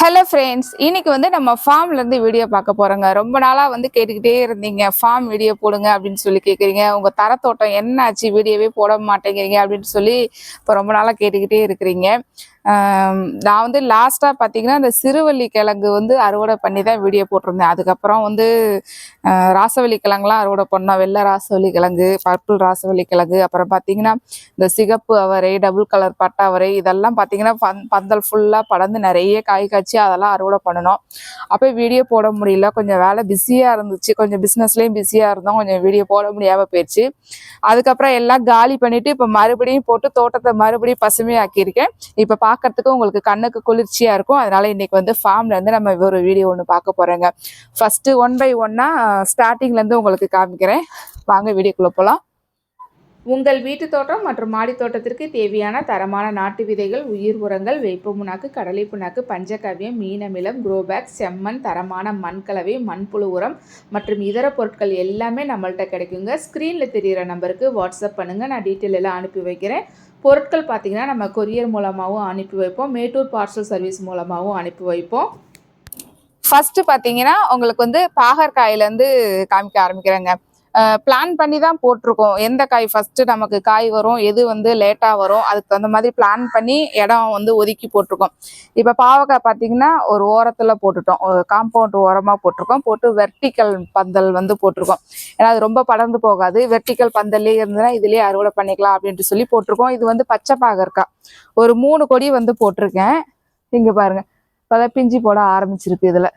Hello friends இன்னைக்கு வந்து நம்ம ஃபார்ம்ல இருந்து வீடியோ பார்க்க போறோங்க. ரொம்ப நாளா வந்து கேட்டுக்கிட்டே இருந்தீங்க. ஃபார்ம் வீடியோ போடுங்க அப்படின்னு சொல்லி கேட்குறீங்க உங்க தரத்தோட்டம் என்ன ஆச்சு வீடியோவே போட மாட்டேங்கிறீங்க அப்படின்னு சொல்லி இப்போ ரொம்ப நாளா கேட்டுக்கிட்டே இருக்கிறீங்க. நான் வந்து லாஸ்ட்டாக பார்த்தீங்கன்னா இந்த சிறுவள்ளி கிழங்கு வந்து அறுவடை பண்ணி தான் வீடியோ போட்டிருந்தேன். அதுக்கப்புறம் வந்து ராசவள்ளி கிழங்குலாம் அறுவடை பண்ணோம். வெள்ளை ராசவள்ளி கிழங்கு பர்பிள் ராசவள்ளி கிழங்கு அப்புறம் பார்த்தீங்கன்னா இந்த சிகப்பு அவரை டபுள் கலர் பட்டை அவரை இதெல்லாம் பார்த்தீங்கன்னா பந் பந்தல் ஃபுல்லாக படர்ந்து நிறைய காய் காய்ச்சி அதெல்லாம் அறுவடை பண்ணணும். அப்போ வீடியோ போட முடியல. கொஞ்சம் வேலை பிஸியாக இருந்துச்சு. கொஞ்சம் பிஸ்னஸ்லேயும் பிஸியாக இருந்தோம். கொஞ்சம் வீடியோ போட முடியாமல் போயிடுச்சு அதுக்கப்புறம் எல்லாம் காலி பண்ணிவிட்டு இப்போ மறுபடியும் போட்டு தோட்டத்தை மறுபடியும் பசுமையாக்கியிருக்கேன். இப்போ பார்க்கறதுக்கு உங்களுக்கு கண்ணுக்கு குளிர்ச்சியாக இருக்கும். அதனால் இன்றைக்கி வந்து ஃபார்ம்ல இருந்து நம்ம ஒரு வீடியோ ஒன்று பார்க்க போகிறோங்க ஃபஸ்ட்டு ஒன் பை ஒன்னாக ஸ்டார்டிங்லேருந்து உங்களுக்கு காமிக்கிறேன். வாங்க வீடியோக்குள்ளே போகலாம் உங்கள் வீட்டு தோட்டம் மற்றும் மாடி தோட்டத்திற்கு தேவையான தரமான நாட்டு விதைகள் உயிர் உரங்கள் வேப்ப புண்ணாக்கு கடலை புண்ணாக்கு பஞ்சகவ்யம் மீனமிலம் குரோபேக் செம்மண் தரமான மண்கலவை மண்புழு உரம் மற்றும் இதர பொருட்கள் எல்லாமே நம்மள்ட்ட கிடைக்குங்க. ஸ்க்ரீனில் தெரிகிற நம்பருக்கு வாட்ஸ்அப் பண்ணுங்கள் நான் டீட்டெயில் எல்லாம் அனுப்பி வைக்கிறேன். பொருட்கள் பார்த்தீங்கன்னா நம்ம கொரியர் மூலமாகவும் அனுப்பி வைப்போம். மேட்டூர் பார்சல் சர்வீஸ் மூலமாகவும் அனுப்பி வைப்போம். ஃபஸ்ட்டு பார்த்தீங்கன்னா உங்களுக்கு வந்து பாகற்காயிலேருந்து காமிக்க ஆரம்பிக்கிறேங்க. பிளான் பண்ணி தான் போட்டிருக்கோம். எந்த காய் ஃபஸ்ட்டு நமக்கு காய் வரும் எது வந்து லேட்டாக வரும் அதுக்கு தகுந்த மாதிரி பிளான் பண்ணி இடம் வந்து ஒதுக்கி போட்டிருக்கோம். இப்போ பாவக்காய் பார்த்தீங்கன்னா ஒரு ஓரத்தில் போட்டுட்டோம். ஒரு காம்பவுண்ட் ஓரமாக போட்டிருக்கோம். போட்டு வெர்டிக்கல் பந்தல் வந்து போட்டிருக்கோம். ஏன்னா அது ரொம்ப படர்ந்து போகாது. வெர்டிக்கல் பந்தல்லே இருந்ததுன்னா இதுலேயே அறுவடை பண்ணிக்கலாம் அப்படின்ட்டு சொல்லி போட்டிருக்கோம். இது வந்து பச்சை பாகற்காய் ஒரு மூணு கொடி வந்து போட்டிருக்கேன். இங்கே பாருங்கள் இப்போ பிஞ்சு போட ஆரம்பிச்சிருக்கு இதில்.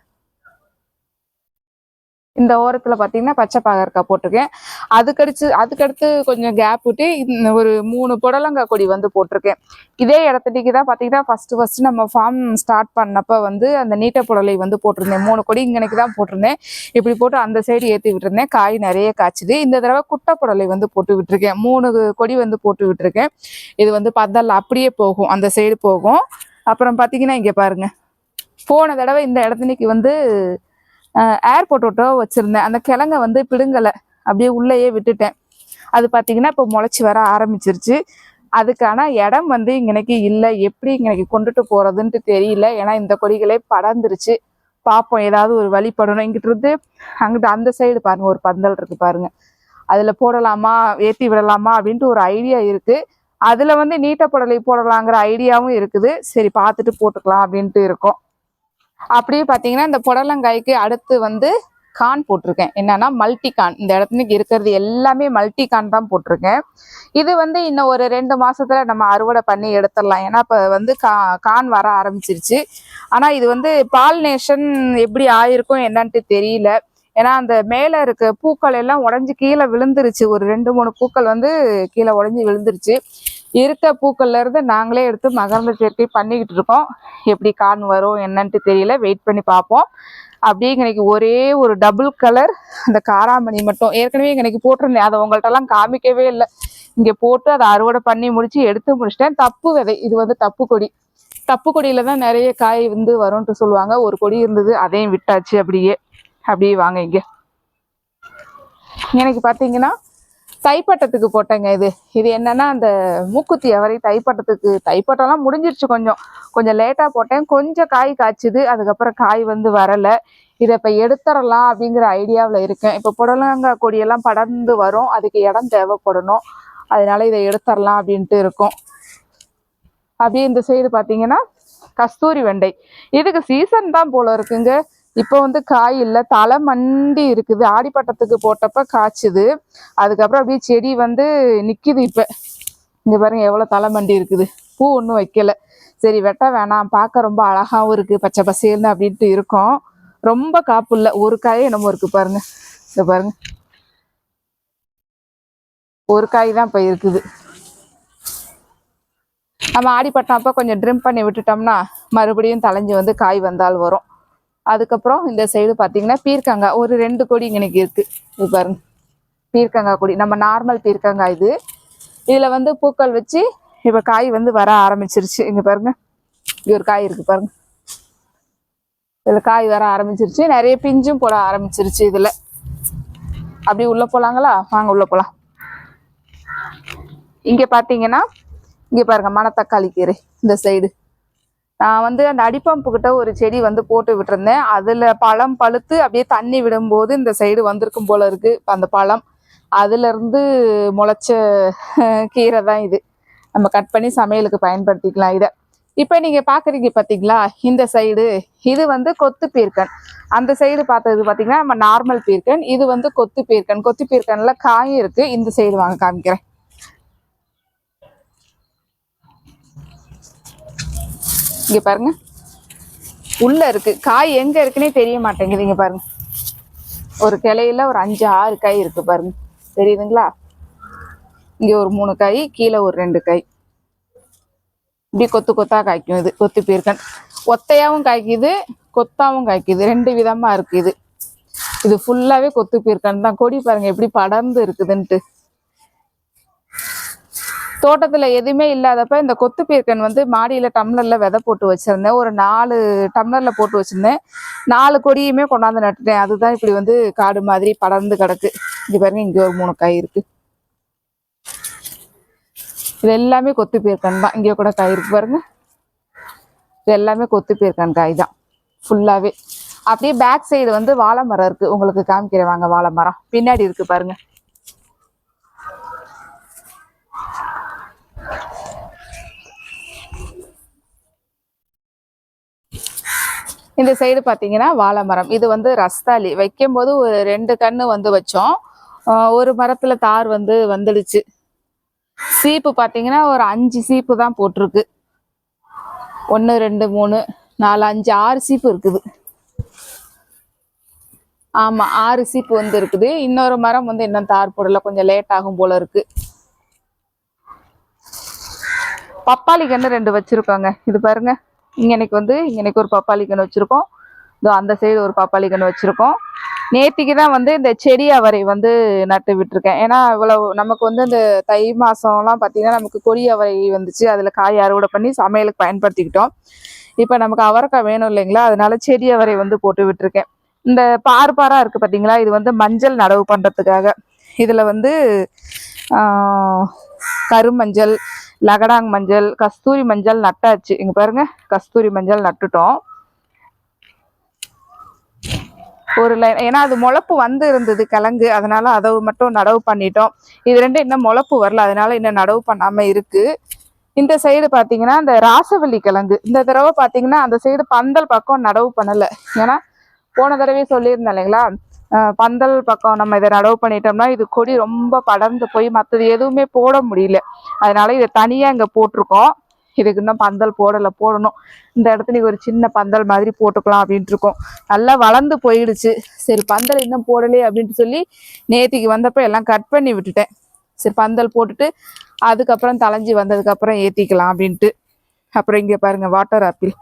இந்த ஓரத்தில் பார்த்தீங்கன்னா பச்சை பாகற்காய் போட்டிருக்கேன். அதுக்கடிச்சு அதுக்கடுத்து கொஞ்சம் கேப் விட்டு இந்த ஒரு மூணு புடலங்காய் கொடி வந்து போட்டிருக்கேன். இதே இடத்துக்கு தான் பார்த்தீங்கன்னா ஃபஸ்ட்டு ஃபஸ்ட்டு நம்ம ஃபார்ம் ஸ்டார்ட் பண்ணப்ப வந்து அந்த நீட்ட புடலை வந்து போட்டிருந்தேன். மூணு கொடி இங்கனைக்கு தான் போட்டிருந்தேன். இப்படி போட்டு அந்த சைடு ஏற்றி விட்டுருந்தேன். காய் நிறைய காய்ச்சுது. இந்த தடவை குட்டை புடலை வந்து போட்டு விட்டுருக்கேன். மூணு கொடி வந்து போட்டு விட்டுருக்கேன். இது வந்து பந்தல் அப்படியே போகும். அந்த சைடு போகும். அப்புறம் பார்த்தீங்கன்னா இங்கே பாருங்கள் போன தடவை இந்த இடத்துக்கு வந்து ஏர் பொட்டோட்டோ வச்சுருந்தேன். அந்த கிழங்க வந்து பிடுங்கலை. அப்படியே உள்ளேயே விட்டுட்டேன். அது பார்த்தீங்கன்னா இப்போ முளைச்சி வர ஆரம்பிச்சிருச்சு. அதுக்கான இடம் வந்து இங்கனைக்கு இல்லை. எப்படி இங்கனைக்கு கொண்டுட்டு போகிறதுன்ட்டு தெரியல. ஏன்னா இந்த கொடிகளே படர்ந்துருச்சு. பார்ப்போம் ஏதாவது ஒரு வழி படணும். இங்கிட்டு இருந்து அங்கிட்டு அந்த சைடு பாருங்கள் ஒரு பந்தல் இருக்குது பாருங்க. அதில் போடலாமா? ஏற்றி விடலாமா? அப்படின்ட்டு ஒரு ஐடியா இருக்குது அதில் வந்து நீட்ட புடலை போடலாங்கிற ஐடியாவும் இருக்குது. சரி பார்த்துட்டு போட்டுக்கலாம் அப்படின்ட்டு இருக்கோம். அப்படியே பார்த்தீங்கன்னா இந்த புடலங்காய்க்கு அடுத்து வந்து கான் போட்டிருக்கேன். என்னன்னா மல்டி கான் இந்த இடத்துக்கு இருக்கிறது எல்லாமே மல்டி கான் தான் போட்டிருக்கேன். இது வந்து இன்னும் ஒரு ரெண்டு மாசத்துல நம்ம அறுவடை பண்ணி எடுத்துடலாம். ஏன்னா இப்போ வந்து கா கான் வர ஆரம்பிச்சிருச்சு. ஆனால் இது வந்து பாலினேஷன் எப்படி ஆயிருக்கும் என்னன்ட்டு தெரியல. ஏன்னா அந்த மேலே இருக்க பூக்கள் எல்லாம் உடஞ்சி கீழே விழுந்துருச்சு. ஒரு ரெண்டு மூணு பூக்கள் வந்து கீழே உடஞ்சி விழுந்துருச்சு. இருக்க பூக்கள்ல இருந்து நாங்களே எடுத்து மகரந்த சேர்க்கை பண்ணிக்கிட்டு இருக்கோம். எப்படி கான் வரும் என்னன்ட்டு தெரியல. வெயிட் பண்ணி பார்ப்போம். அப்படியே இன்னைக்கு ஒரே ஒரு டபுள் கலர் அந்த காராமணி மட்டும். ஏற்கனவே இன்னைக்கு போட்டிருந்தேன். அதை உங்கள்கிட்டலாம் காமிக்கவே இல்லை. இங்கே போட்டு அதை அறுவடை பண்ணி முடிச்சு எடுத்து முடிச்சிட்டேன். தப்பு விதை. இது வந்து தப்பு கொடி. தப்பு கொடியில தான் நிறைய காய் வந்து வரும்ன்ட்டு சொல்லுவாங்க. ஒரு கொடி இருந்தது அதையும் விட்டாச்சு அப்படியே. அப்படியே வாங்க இங்க. எனக்கு பார்த்தீங்கன்னா தைப்பட்டத்துக்கு போட்டேங்க இது. இது என்னன்னா அந்த மூக்குத்தி அவரை தைப்பட்டத்துக்கு தைப்பட்டம்லாம் முடிஞ்சிருச்சு கொஞ்சம். கொஞ்சம் லேட்டாக போட்டேன். கொஞ்சம் காய் காய்ச்சிது. அதுக்கப்புறம் காய் வந்து வரலை. இதை இப்போ எடுத்துடலாம் அப்படிங்கிற ஐடியாவில் இருக்கேன். இப்போ புடலங்காய் கொடியெல்லாம் படர்ந்து வரும். அதுக்கு இடம் தேவைப்படணும். அதனால இதை எடுத்துடலாம் அப்படின்ட்டு இருக்கும். அப்படியே இந்த சைடு பார்த்தீங்கன்னா கஸ்தூரி வெண்டை. இதுக்கு சீசன் தான் போல இருக்குங்க. இப்போ வந்து காய் இல்லை தலை மண்டி இருக்குது. ஆடிப்பட்டத்துக்கு போட்டப்ப காய்ச்சுது. அதுக்கப்புறம் அப்படியே செடி வந்து நிற்கிது இப்போ. இங்கே பாருங்க எவ்வளோ தலை மண்டி இருக்குது. பூ ஒன்றும் வைக்கல. சரி வெட்ட வேணாம். பார்க்க ரொம்ப அழகாகவும் இருக்குது பச்சை பசேல்னு அப்படின்ட்டு இருக்கோம். ரொம்ப காப்பு இல்லை. ஒரு காயே என்னமோ இருக்கு பாருங்க. இங்கே பாருங்க. ஒரு காய் தான் இப்போ இருக்குது. நம்ம ஆடிப்பட்டம் அப்போ கொஞ்சம் ட்ரிம் பண்ணி விட்டுட்டோம்னா மறுபடியும் தலைஞ்சு வந்து காய் வந்தால் வரும். அதுக்கப்புறம் இந்த சைடு பார்த்தீங்கன்னா பீர்க்கங்காய் ஒரு ரெண்டு கொடி இங்கே இருக்கு. இது பாருங்க. பீர்க்கங்காய் கொடி. நம்ம நார்மல் பீர்க்கங்காய் இது. இதில் வந்து பூக்கள் வச்சு இப்போ காய் வந்து வர ஆரம்பிச்சிருச்சு. இங்கே பாருங்க. இங்கே ஒரு காய் இருக்கு பாருங்க. இதில் காய் வர ஆரம்பிச்சிருச்சு. நிறைய பிஞ்சும் போட ஆரம்பிச்சிருச்சு இதில். அப்படி உள்ளே போகலாங்களா வாங்க உள்ளே போகலாம் இங்கே பார்த்தீங்கன்னா இங்கே பாருங்க மணத்தக்காளி கீரை இந்த சைடு நான் வந்து அந்த அடிப்பம்பு கிட்ட ஒரு செடி வந்து போட்டு விட்டுருந்தேன். அதில் பழம் பழுத்து அப்படியே தண்ணி விடும்போது இந்த சைடு வந்திருக்கும் போல இருக்கு. அந்த பழம் அதுலேருந்து முளைச்ச கீரை தான் இது. நம்ம கட் பண்ணி சமையலுக்கு பயன்படுத்திக்கலாம் இதை. இப்போ நீங்கள் பார்க்குறீங்க பார்த்தீங்களா இந்த சைடு இது வந்து கொத்து பீர்க்கன். அந்த சைடு பார்த்தது பார்த்தீங்கன்னா நம்ம நார்மல் பீர்க்கன். இது வந்து கொத்து பீர்க்கன். கொத்து பீர்க்கனில் காயும் இருக்குது இந்த சைடு வாங்க காமிக்கிறேன். இங்க பாருங்க. உள்ள இருக்கு. காய் எங்க இருக்குன்னே தெரிய மாட்டேங்குது இங்க பாருங்க. ஒரு கிளையில ஒரு அஞ்சு ஆறு காய் இருக்கு பாருங்க. தெரியுதுங்களா? இங்க ஒரு மூணு காய் கீழே ஒரு ரெண்டு காய். இப்படி கொத்து கொத்தா காய்க்கும் இது. கொத்து பீர்க்கன். ஒத்தையாவும் காய்க்குது கொத்தாவும் காய்க்குது. ரெண்டு விதமா இருக்கு இது. இது ஃபுல்லாவே கொத்து பீர்க்கன் தான். கொடி பாருங்க எப்படி படர்ந்து இருக்குதுன்ட்டு. தோட்டத்தில் எதுவுமே இல்லாதப்ப இந்த கொத்து பீர்க்கன் வந்து மாடியில் டம்ளரில் விதை போட்டு வச்சுருந்தேன். ஒரு நாலு டம்ளரில் போட்டு வச்சுருந்தேன். நாலு கொடியுமே கொண்டாந்து நட்டுட்டேன். அதுதான் இப்படி வந்து காடு மாதிரி படர்ந்து கிடக்கு. இங்கே பாருங்க இங்கே ஒரு மூணு காய் இருக்கு. இது எல்லாமே கொத்து பீர்க்கன் தான். இங்கே கூட காய் இருக்கு பாருங்க. இது எல்லாமே கொத்து பீர்க்கன் காய் தான். ஃபுல்லாகவே அப்படியே பேக் சைடு வந்து வாழை மரம் இருக்குது உங்களுக்கு காமிக்கிறேன். வாங்க வாழை மரம். பின்னாடி இருக்குது பாருங்கள் இந்த சைடு பார்த்தீங்கன்னா வாழை மரம் இது வந்து ரஸ்தாளி. வைக்கும்போது ஒரு ரெண்டு கன்று வந்து வச்சோம். ஒரு மரத்தில் தார் வந்து வந்துடுச்சு. சீப்பு பார்த்தீங்கன்னா ஒரு அஞ்சு சீப்பு தான் போட்டிருக்கு. ஒன்று ரெண்டு மூணு நாலு அஞ்சு ஆறு சீப்பு இருக்குது. ஆமாம் ஆறு சீப்பு வந்து இருக்குது. இன்னொரு மரம் வந்து இன்னும் தார் போடல. கொஞ்சம் லேட் ஆகும் போல இருக்கு. பப்பாளி கன்று ரெண்டு வச்சுருக்கோங்க. இது பாருங்கள் இங்கனைக்கு வந்து இங்கனைக்கு ஒரு பப்பாளி கன்று வச்சுருக்கோம். இதோ அந்த சைடு ஒரு பப்பாளி கன்று வச்சுருக்கோம். நேத்திக்கு தான் வந்து இந்த செடி அவரை வந்து நட்டு விட்டுருக்கேன். ஏன்னா இவ்வளோ நமக்கு வந்து இந்த தை மாதம்லாம் பார்த்திங்கன்னா நமக்கு கொடி அவரை வந்துச்சு. அதில் காய் அறுவடை பண்ணி சமையலுக்கு பயன்படுத்திக்கிட்டோம். இப்போ நமக்கு அவரைக்காய் வேணும் இல்லைங்களா? அதனால செடி அவரை வந்து போட்டு விட்டுருக்கேன். இந்த பார் இருக்குது பார்த்தீங்களா இது வந்து மஞ்சள் நடவு பண்ணுறதுக்காக இதில் வந்து கருமஞ்சள் லகடாங் மஞ்சள் கஸ்தூரி மஞ்சள் நட்டாச்சு. இங்கே பாருங்க கஸ்தூரி மஞ்சள் நட்டுட்டோம். ஒரு லைன் ஏன்னா அது முளப்பு வந்து இருந்தது கிழங்கு அதனால அதை மட்டும் நடவு பண்ணிட்டோம். இது ரெண்டும் இன்னும் முளப்பு வரல அதனால இன்னும் நடவு பண்ணாம இருக்கு. இந்த சைடு பார்த்தீங்கன்னா இந்த ராசவல்லி கிழங்கு. இந்த தடவை பார்த்தீங்கன்னா அந்த சைடு பந்தல் பக்கம் நடவு பண்ணலை. ஏன்னா போன தடவை சொல்லியிருந்தேன் இல்லைங்களா? பந்தல் பக்கம் நம்ம இதை நடவு பண்ணிட்டோம்னா இது கொடி ரொம்ப படர்ந்து போய் மற்றது எதுவுமே போட முடியல. அதனால இதை தனியாக இங்கே போட்டிருக்கோம். இதுக்கு இன்னும் பந்தல் போடலை போடணும். இந்த இடத்துல ஒரு சின்ன பந்தல் மாதிரி போட்டுக்கலாம் அப்படின்ட்டு இருக்கோம். நல்லா வளர்ந்து போயிடுச்சு. சரி பந்தல் இன்னும் போடலையே அப்படின்ட்டு சொல்லி நேத்திக்கு வந்தப்போ எல்லாம் கட் பண்ணி விட்டுட்டேன். சரி பந்தல் போட்டுட்டு அதுக்கப்புறம் தலைஞ்சி வந்ததுக்கப்புறம் ஏற்றிக்கலாம் அப்படின்ட்டு. அப்புறம் இங்கே பாருங்கள் வாட்டர் ஆப்பிள்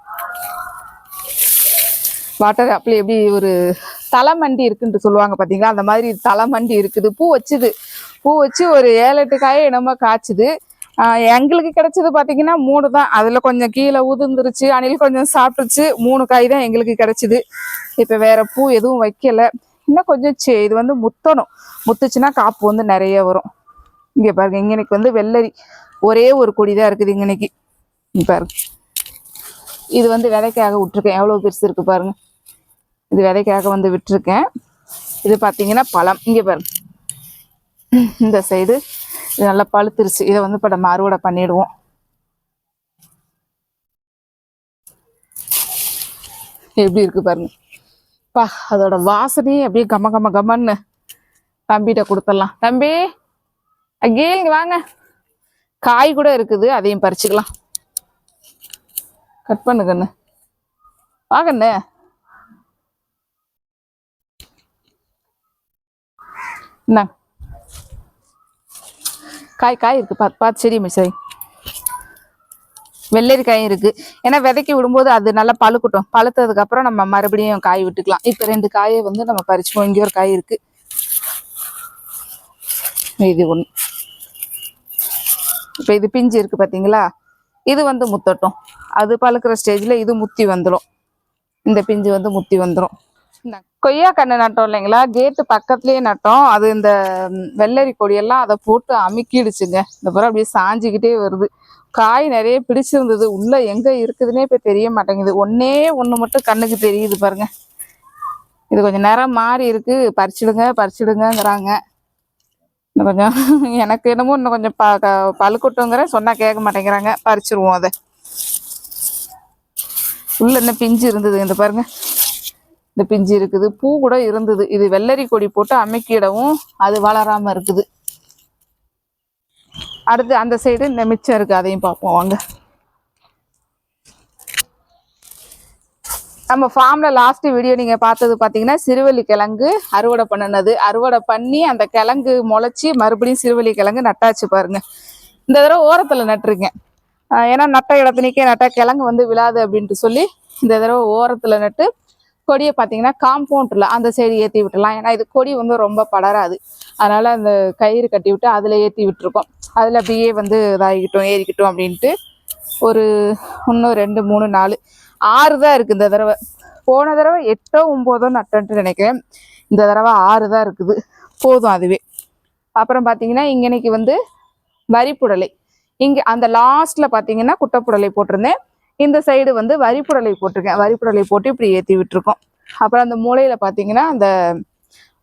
வாட்டர் ஆப்பிள் எப்படி ஒரு தலைமண்டி இருக்குன்ட்டு சொல்லுவாங்க பார்த்தீங்களா அந்த மாதிரி தலைமண்டி இருக்குது. பூ வச்சுது. பூ வச்சு ஒரு ஏழு எட்டு காயை என்னமோ காய்ச்சுது. எங்களுக்கு கிடைச்சது பார்த்தீங்கன்னா மூணு தான். அதில் கொஞ்சம் கீழே உதிர்ந்துருச்சு. அணில் கொஞ்சம் சாப்பிட்டுச்சு. மூணு காய் தான் எங்களுக்கு கிடைச்சிது. இப்போ வேற பூ எதுவும் வைக்கல. இன்னும் கொஞ்சம் சே இது வந்து முத்தணும். முத்துச்சுன்னா காப்பு வந்து நிறைய வரும். இங்கே பாருங்க இங்கனைக்கு வந்து வெள்ளரி. ஒரே ஒரு கொடி தான் இருக்குது இங்கனைக்கு. இங்க பாருங்க. இது வந்து விதைக்காக விட்டுருக்கேன். எவ்வளோ பெருசு இருக்குது பாருங்கள் இது விதைக்காக வந்து விட்டுருக்கேன். இது பார்த்தீங்கன்னா பழம். இங்கே பாருங்க. இந்த சைடு இது நல்லா பழுத்துருச்சு. இதை வந்து இப்போ நம்ம அறுவடை பண்ணிடுவோம். எப்படி இருக்கு பாருங்க. பா அதோட வாசனையே அப்படியே கம கம கமன்னு. தம்பிகிட்ட கொடுத்துடலாம். தம்பி அங்கே வாங்க. காய் கூட இருக்குது. அதையும் பறிச்சுக்கலாம். கட் பண்ணுங்கண்ணு. வாங்கண்ணே வா கண்ணு இந்தாங்க காய் காய் இருக்கு. பார்த்து பார்த்து சரி மிஸ்ஸாய் வெள்ளரி காயும் இருக்கு. ஏன்னா விதைக்கி விடும்போது அது நல்லா பழுக்கட்டும். பழுத்ததுக்கு அப்புறம் நம்ம மறுபடியும் காய் விட்டுக்கலாம். இப்போ ரெண்டு காயை வந்து நம்ம பறிச்சுப்போம் இங்கே ஒரு காய் இருக்கு. இது ஒன்று இப்போ இது பிஞ்சு இருக்கு பார்த்தீங்களா இது வந்து முத்தட்டும். அது பழுக்கிற ஸ்டேஜில் இது முத்தி வந்துடும் இந்த பிஞ்சு வந்து முத்தி வந்துடும் கொய்யா கண்ணு நட்டோம் இல்லைங்களா? கேட்டு பக்கத்துலயே நட்டோம். அது இந்த வெள்ளரி கொடியெல்லாம் அதை போட்டு அமுக்கிடுச்சுங்க. இந்த பிறகு அப்படியே சாஞ்சிக்கிட்டே வருது. காய் நிறைய பிடிச்சிருந்தது. உள்ள எங்க இருக்குதுன்னே இப்போ தெரிய மாட்டேங்குது. ஒன்றே ஒன்று மட்டும் கண்ணுக்கு தெரியுது பாருங்க. இது கொஞ்சம் நேரம் மாறி இருக்கு. பறிச்சிடுங்க பறிச்சிடுங்கிறாங்க இன்னும் கொஞ்சம் எனக்கு என்னமோ இன்னும் கொஞ்சம் ப க- பழுக்கட்டுங்கிற சொன்னால் கேட்க மாட்டேங்கிறாங்க. பறிச்சிருவோம் அதை. உள்ள என்ன பிஞ்சு இருந்தது இந்த பாருங்க. இந்த பிஞ்சு இருக்குது. பூ கூட இருந்தது. இது வெள்ளரி கொடி போட்டு அமைக்கிடவும் அது வளராம இருக்குது. அடுத்து அந்த சைடு இந்த மிச்சம் இருக்கு. அதையும் பார்ப்போம். வாங்க. நம்ம ஃபார்ம்ல லாஸ்ட் வீடியோ நீங்க பார்த்தது பார்த்தீங்கன்னா சிறுவலி கிழங்கு அறுவடை பண்ணினது. அறுவடை பண்ணி அந்த கிழங்கு முளைச்சி மறுபடியும் சிறுவள்ளி கிழங்கு நட்டாச்சு பாருங்க. இந்த தடவை ஓரத்துல நட்டுருக்கேன். ஏன்னா நட்ட இடத்துனிக்கே நட்டா கிழங்கு வந்து விழாது அப்படின்ட்டு சொல்லி இந்த தடவை ஓரத்துல நட்டு கொடியை பார்த்தீங்கன்னா காம்பவுண்டில் அந்த சைடு ஏற்றி விட்டுலாம் ஏன்னா இது கொடி வந்து ரொம்ப படராது. அதனால் அந்த கயிறு கட்டி விட்டு அதில் ஏற்றி விட்டுருக்கோம். அதில் அப்படியே வந்து இதாகிக்கிட்டோம் ஏறிக்கிட்டோம் அப்படின்ட்டு ஒரு இன்னும் ரெண்டு மூணு நாலு ஆறு தான் இருக்குது இந்த தடவை. போன தடவை எட்டோ ஒம்போதோ நட்டன்ட்டு நினைக்கிறேன். இந்த தடவை ஆறு தான் இருக்குது. போதும் அதுவே. அப்புறம் பார்த்தீங்கன்னா இங்கனைக்கு வந்து வரிப்புடலை. இங்கே அந்த லாஸ்ட்டில் பார்த்தீங்கன்னா குட்டைப்புடலை போட்டிருந்தேன். இந்த சைடு வந்து வரிப்புடலை போட்டிருக்கேன். வரிப்புடலை போட்டு இப்படி ஏற்றி விட்டுருக்கோம். அப்புறம் அந்த மூலையில் பார்த்தீங்கன்னா அந்த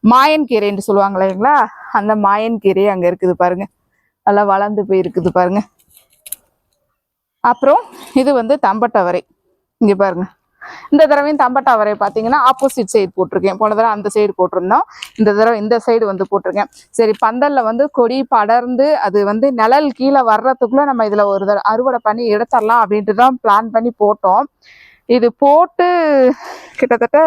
மாயன் கீரைன்னு சொல்லுவாங்க இல்லைங்களா? அந்த மாயன் கீரை அங்கே இருக்குது பாருங்க. நல்லா வளர்ந்து போய் இருக்குது பாருங்க. அப்புறம் இது வந்து தம்பட்டவரை. இங்கே பாருங்க. இந்த தடவையும் தம்பட்டா வரைய பார்த்தீங்கன்னா ஆப்போசிட் சைடு போட்டிருக்கேன். போன தடவை அந்த சைடு போட்டிருந்தோம். இந்த தடவை இந்த சைடு வந்து போட்டிருக்கேன். சரி பந்தலில் வந்து கொடி படர்ந்து அது வந்து நிழல் கீழே வர்றதுக்குள்ளே நம்ம இதில் ஒரு தடவை அறுவடை பண்ணி எடுத்துடலாம் அப்படின்ட்டு தான் பிளான் பண்ணி போட்டோம். இது போட்டு கிட்டத்தட்ட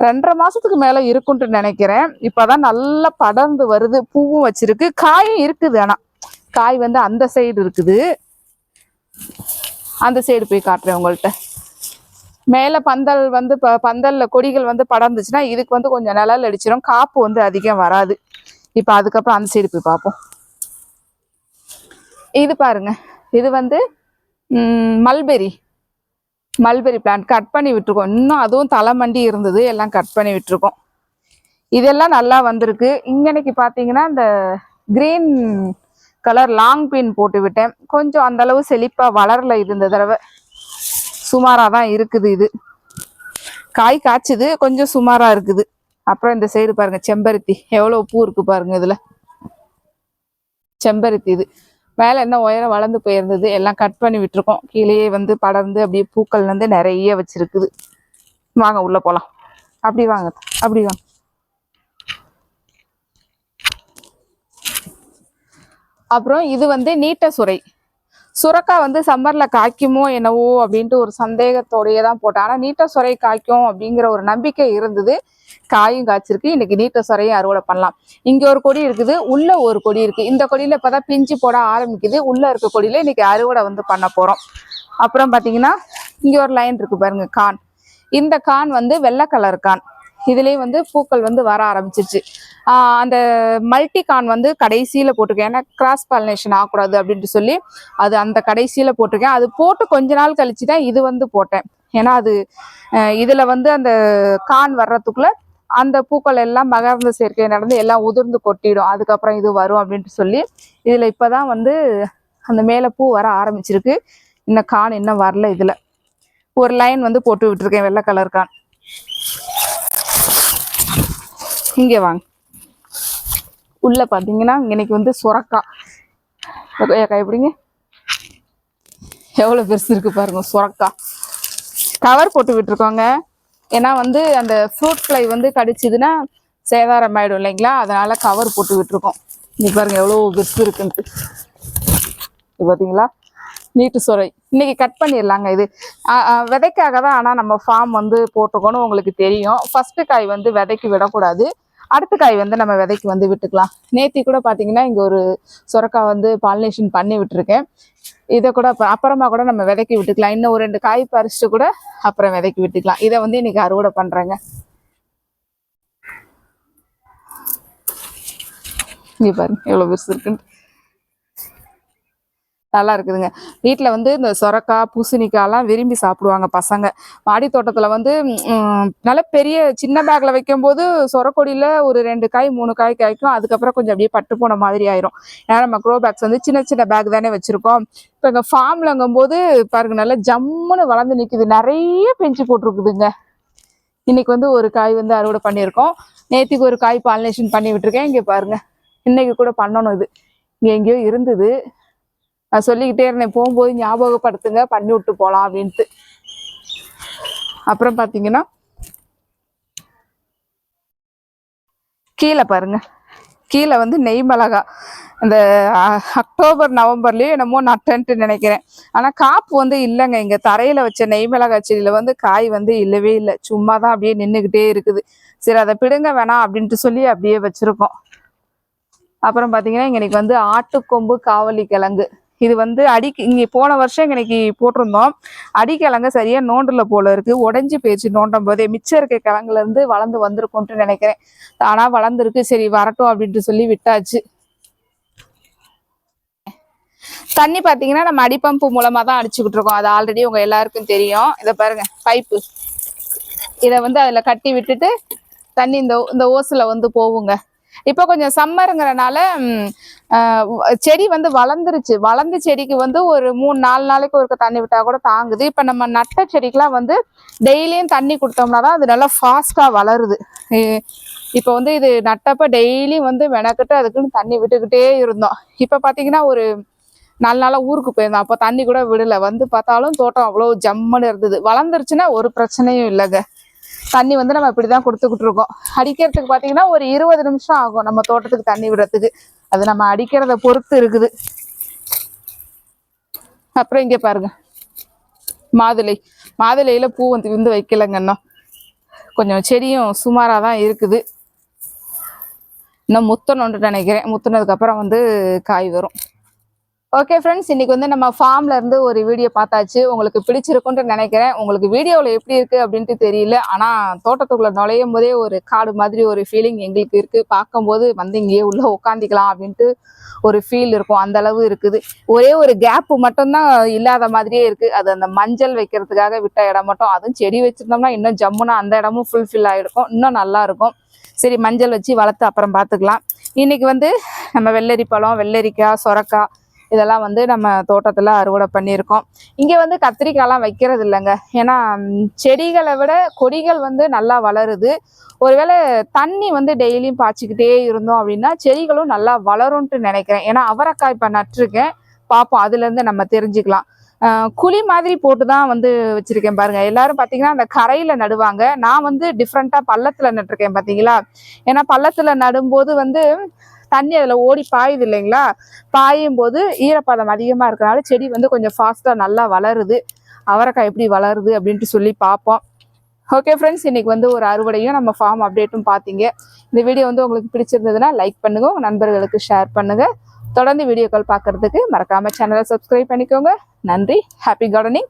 ரெண்டரை மாசத்துக்கு மேல இருக்குன்ட்டு நினைக்கிறேன். இப்பதான் நல்லா படர்ந்து வருது பூவும் வச்சிருக்கு. காயும் இருக்குது ஆனா. காய் வந்து அந்த சைடு இருக்குது. அந்த சைடு போய் காட்டுறேன் உங்கள்கிட்ட மேலே பந்தல் வந்து ப- பந்தல்ல கொடிகள் வந்து படர்ந்துச்சுன்னா இதுக்கு வந்து கொஞ்சம் நிழல் அடிச்சிடும் காப்பு வந்து அதிகம் வராது. இப்போ அதுக்கப்புறம் அந்த சைடு போய் பார்ப்போம். இது பாருங்க. இது வந்து மல்பெரி மல்பெரி பிளான்ட் கட் பண்ணி விட்டுருக்கோம். இன்னும் அதுவும் தலைமண்டி இருந்தது. எல்லாம் கட் பண்ணி விட்டுருக்கோம். இதெல்லாம் நல்லா வந்திருக்கு. இங்கனைக்கு பார்த்தீங்கன்னா இந்த கிரீன் கலர் லாங் பின் போட்டு விட்டேன். கொஞ்சம் அந்த அளவு செழிப்பா வளரல இது இந்த தடவை. சுமாராக தான் இருக்குது இது. காய் காய்ச்சுது கொஞ்சம் சுமாராக இருக்குது. அப்புறம் இந்த சைடு பாருங்க செம்பருத்தி. எவ்வளோ பூ இருக்கு பாருங்க இதுல. செம்பருத்தி இது. மேலே என்ன உயரம் வளர்ந்து போயிருந்தது எல்லாம் கட் பண்ணி விட்டுருக்கோம். கீழேயே வந்து படர்ந்து அப்படியே பூக்கள் வந்து நிறைய வச்சிருக்குது. வாங்க உள்ள போலாம். அப்படி வாங்க அப்படி வாங்க. அப்புறம் இது வந்து நீட்ட சுரை. சுரக்காய் வந்து சம்மரில் காய்க்குமோ என்னவோ அப்படின்ட்டு ஒரு சந்தேகத்தோடையே தான் போட்டேன். ஆனால் நீட்ட சுரை காய்க்கும் அப்படிங்கிற ஒரு நம்பிக்கை இருந்தது. காயும் காய்ச்சிருக்கு. இன்னைக்கு நீட்ட சுரையும் அறுவடை பண்ணலாம். இங்கே ஒரு கொடி இருக்குது உள்ளே ஒரு கொடி இருக்குது இந்த கொடியில் இப்போ தான் பிஞ்சு போட ஆரம்பிக்குது. உள்ளே இருக்க கொடியில் இன்னைக்கு அறுவடை வந்து பண்ண போகிறோம் அப்புறம் பார்த்தீங்கன்னா இங்கே ஒரு லைன் இருக்குது பாருங்கள் கான். இந்த கான் வந்து வெள்ளை கலர் கான். இதுலேயும் வந்து பூக்கள் வந்து வர ஆரம்பிச்சிருச்சு. அந்த மல்டி கான் வந்து கடைசியில் போட்டிருக்கேன். ஏன்னா கிராஸ் பாலினேஷன் ஆகக்கூடாது அப்படின்ட்டு சொல்லி அது அந்த கடைசியில் போட்டிருக்கேன். அது போட்டு கொஞ்ச நாள் கழிச்சு தான் இது வந்து போட்டேன். ஏன்னா அது இதில் வந்து அந்த கான் வர்றதுக்குள்ள அந்த பூக்கள் எல்லாம் மகர்ந்த சேர்க்கை நடந்து எல்லாம் உதிர்ந்து கொட்டிடும். அதுக்கப்புறம் இது வரும் அப்படின்ட்டு சொல்லி இதில் இப்போ தான் வந்து அந்த மேலே பூ வர ஆரம்பிச்சிருக்கு. இன்னும் கான் இன்னும் வரல இதில். ஒரு லைன் வந்து போட்டு விட்டுருக்கேன் வெள்ளை கலர் கான் இங்கே வாங்க. உள்ளே பார்த்தீங்கன்னா இன்னைக்கு வந்து சுரக்காய் ஏக்கா எப்படிங்க? எவ்வளோ பெருசு இருக்குது பாருங்க சுரக்காய் கவர் போட்டு விட்டுருக்கோங்க. ஏன்னா வந்து அந்த ஃப்ரூட் ஃப்ளை வந்து கடிச்சிதுன்னா சேதாரம் ஆகிடும் இல்லைங்களா? அதனால் கவர் போட்டு விட்டுருக்கோம். இன்றைக்கி பாருங்கள் எவ்வளோ பெருசு இருக்குன்ட்டு. பார்த்தீங்களா நீட்டு சுரை. இன்னைக்கு கட் பண்ணிடலாங்க இது. விதைக்காக தான் ஆனால் நம்ம ஃபார்ம் வந்து போட்டிருக்கோன்னு உங்களுக்கு தெரியும். ஃபஸ்ட்டு காய் வந்து விதைக்கு விடக்கூடாது. அடுத்த காய் வந்து நம்ம விதைக்கு வந்து விட்டுக்கலாம். நேத்தி கூட பார்த்தீங்கன்னா இங்கே ஒரு சுரக்காய் வந்து பாலினேஷன் பண்ணி விட்டுருக்கேன். இதை கூட அப்புறமா கூட நம்ம விதைக்கு விட்டுக்கலாம். இன்னும் ஒரு ரெண்டு காய் பறிச்சுட்டு கூட அப்புறம் விதைக்கு விட்டுக்கலாம். இதை வந்து இன்னைக்கு அறுவடை பண்ணுறேங்க இங்கே பாருங்க எவ்வளோ பெருசு இருக்குன்னு. நல்லா இருக்குதுங்க. வீட்டில் வந்து இந்த சொரக்காய் பூசணிக்காய்லாம் விரும்பி சாப்பிடுவாங்க பசங்க. மாடி தோட்டத்தில் வந்து நல்ல பெரிய சின்ன பேக்கில் வைக்கும்போது சொரக்கொடியில் ஒரு ரெண்டு காய் மூணு காய் காய்க்கும். அதுக்கப்புறம் கொஞ்சம் அப்படியே பட்டு போன மாதிரி ஆயிரும். ஏன்னா நம்ம க்ரோ பேக்ஸ் வந்து சின்ன சின்ன பேக் தானே வச்சுருக்கோம். இப்போ எங்கள் ஃபார்ம்லங்கும்போது பாருங்க நல்லா ஜம்முன்னு வளர்ந்து நிற்குது நிறைய பெஞ்சு போட்டிருக்குதுங்க. இன்னைக்கு வந்து ஒரு காய் வந்து அறுவடை பண்ணியிருக்கோம். நேற்றுக்கு ஒரு காய் பாலினேஷன் பண்ணி விட்டுருக்கேன். இங்கே பாருங்க இன்னைக்கு கூட பண்ணணும் இது. இங்கே எங்கேயோ இருந்தது. நான் சொல்லிக்கிட்டே இருந்தேன் போகும்போது ஞாபகப்படுத்துங்க பண்ணி விட்டு போகலாம் அப்படின்ட்டு. அப்புறம் பார்த்தீங்கன்னா கீழே பாருங்க. கீழே வந்து நெய் மிளகா. இந்த அக்டோபர் நவம்பர்லேயும் என்னமோ நட்டன்ட்டு நினைக்கிறேன். ஆனால் காப்பு வந்து இல்லைங்க. இங்கே தரையில் வச்ச நெய் மிளகாய் செடியில் வந்து காய் வந்து இல்லவே இல்லை. சும்மா தான் அப்படியே நின்றுக்கிட்டே இருக்குது. சரி அதை பிடுங்க வேணாம் அப்படின்ட்டு சொல்லி அப்படியே வச்சுருக்கோம். அப்புறம் பார்த்தீங்கன்னா இங்கே வந்து ஆட்டுக்கொம்பு காவலி கிழங்கு. இது வந்து அடி இங்கே போன வருஷம் இன்னைக்கு போட்டிருந்தோம். அடிக்கிழங்க சரியாக நோண்டில் போல இருக்குது உடஞ்சி போயிடுச்சு நோண்டும் போதே மிச்சம் இருக்க கிழங்குலேருந்து வளர்ந்து வந்திருக்கும்ட்டு நினைக்கிறேன். ஆனால் வளர்ந்துருக்கு. சரி வரட்டும் அப்படின்ட்டு சொல்லி விட்டாச்சு. தண்ணி பார்த்தீங்கன்னா நம்ம அடிப்பம்பு மூலமாக தான் அடிச்சுக்கிட்டு இருக்கோம். அது ஆல்ரெடி உங்கள் எல்லாருக்கும் தெரியும். இதை பாருங்கள் பைப்பு இதை வந்து அதில் கட்டி விட்டுட்டு தண்ணி இந்த இந்த ஓசில் வந்து போகுங்க. இப்போ கொஞ்சம் சம்மருங்கிறனால செடி வந்து வளர்ந்துருச்சு. வளர்ந்த செடிக்கு வந்து ஒரு மூணு நாலு நாளைக்கு ஒருக்க தண்ணி விட்டா கூட தாங்குது. இப்போ நம்ம நட்ட செடிக்கெலாம் வந்து டெய்லியும் தண்ணி கொடுத்தோம்னா தான் அது நல்லா ஃபாஸ்ட்டாக வளருது. இப்போ வந்து இது நட்டப்ப டெய்லியும் வந்து மெனக்கிட்டு அதுக்குன்னு தண்ணி விட்டுக்கிட்டே இருந்தோம். இப்போ பார்த்தீங்கன்னா ஒரு நாலு நாளாக ஊருக்கு போயிருந்தோம். அப்போ தண்ணி கூட விடலை. வந்து பார்த்தாலும் தோட்டம் அவ்வளோ ஜம்முன்னு இருந்தது. வளர்ந்துருச்சுன்னா ஒரு பிரச்சனையும் இல்லைங்க. தண்ணி வந்து நம்ம இப்படி தான் கொடுத்துக்கிட்டு இருக்கோம். அடிக்கிறதுக்கு பார்த்தீங்கன்னா ஒரு இருபது நிமிஷம் ஆகும் நம்ம தோட்டத்துக்கு தண்ணி விடுறதுக்கு. அது நம்ம அடிக்கிறத பொறுத்து இருக்குது. அப்புறம் இங்கே பாருங்க. மாதுளை. மாதுளையில் பூ வந்து விந்து வைக்கலைங்க இன்னும் கொஞ்சம் செடியும் சுமாராக தான் இருக்குது. இன்னும் முத்தணுன்ட்டு நினைக்கிறேன். முத்துனதுக்கப்புறம் வந்து காய் வரும். ஓகே ஃப்ரெண்ட்ஸ் இன்னைக்கு வந்து நம்ம ஃபார்ம்ல இருந்து ஒரு வீடியோ பார்த்தாச்சு. உங்களுக்கு பிடிச்சிருக்கும்னு நினைக்கிறேன். உங்களுக்கு வீடியோவில் எப்படி இருக்கு அப்படின்ட்டு தெரியல. ஆனா தோட்டத்துக்குள்ள நுழையும் போதே ஒரு காடு மாதிரி ஒரு ஃபீலிங் எங்களுக்கு இருக்கு. பார்க்கும்போது வந்து இங்கேயே உள்ள உட்காந்துக்கலாம் அப்படின்ட்டு ஒரு ஃபீல் இருக்கும். அந்த அளவு இருக்குது. ஒரே ஒரு கேப்பு மட்டும்தான் இல்லாத மாதிரியே இருக்கு. அது அந்த மஞ்சள் வைக்கிறதுக்காக விட்ட இடம் மட்டும். அதுவும் செடி வச்சிருந்தோம்னா இன்னும் ஜம்முனா அந்த இடமும் ஃபுல்ஃபில் ஆகிருக்கும் இன்னும் நல்லா இருக்கும். சரி மஞ்சள் வச்சு வளர்த்து அப்புறம் பார்த்துக்கலாம். இன்னைக்கு வந்து நம்ம வெள்ளரி பழம் வெள்ளரிக்காய் சொரக்காய் இதெல்லாம் வந்து நம்ம தோட்டத்தில் அறுவடை பண்ணியிருக்கோம். இங்கே வந்து கத்திரிக்காய்லாம் வைக்கிறது இல்லைங்க. ஏன்னா செடிகளை விட கொடிகள் வந்து நல்லா வளருது. ஒருவேளை தண்ணி வந்து டெய்லியும் பாய்ச்சிக்கிட்டே இருந்தோம் அப்படின்னா செடிகளும் நல்லா வளரும்ன்ட்டு நினைக்கிறேன். ஏன்னா அவரைக்காய் இப்போ நட்டிருக்கேன். பார்ப்போம் அதுலேருந்து நம்ம தெரிஞ்சுக்கலாம். குழி மாதிரி போட்டு தான் வந்து வச்சிருக்கேன் பாருங்க. எல்லாரும் பார்த்தீங்கன்னா அந்த கரையில நடுவாங்க. நான் வந்து டிஃப்ரெண்ட்டாக பள்ளத்தில் நட்டிருக்கேன் பார்த்தீங்களா ஏன்னா பள்ளத்தில் நடும்போது வந்து தண்ணி அதில் ஓடி பாயுது இல்லைங்களா? பாயும் போது ஈரப்பதம் அதிகமாக இருக்கனால செடி வந்து கொஞ்சம் ஃபாஸ்ட்டாக நல்லா வளருது. அவரைக்காய் எப்படி வளருது அப்படின்ட்டு சொல்லி பார்ப்போம் ஓகே ஃப்ரெண்ட்ஸ் இன்றைக்கி வந்து ஒரு அறுவடையும் நம்ம ஃபார்ம் அப்டேட்டும் பார்த்தீங்க இந்த வீடியோ வந்து உங்களுக்கு பிடிச்சிருந்ததுன்னா லைக் பண்ணுங்கள் உங்கள் நண்பர்களுக்கு ஷேர் பண்ணுங்கள் தொடர்ந்து வீடியோக்கள் பார்க்கறதுக்கு மறக்காமல் சேனலை சப்ஸ்கிரைப் பண்ணிக்கோங்க. நன்றி ஹாப்பி கார்டனிங்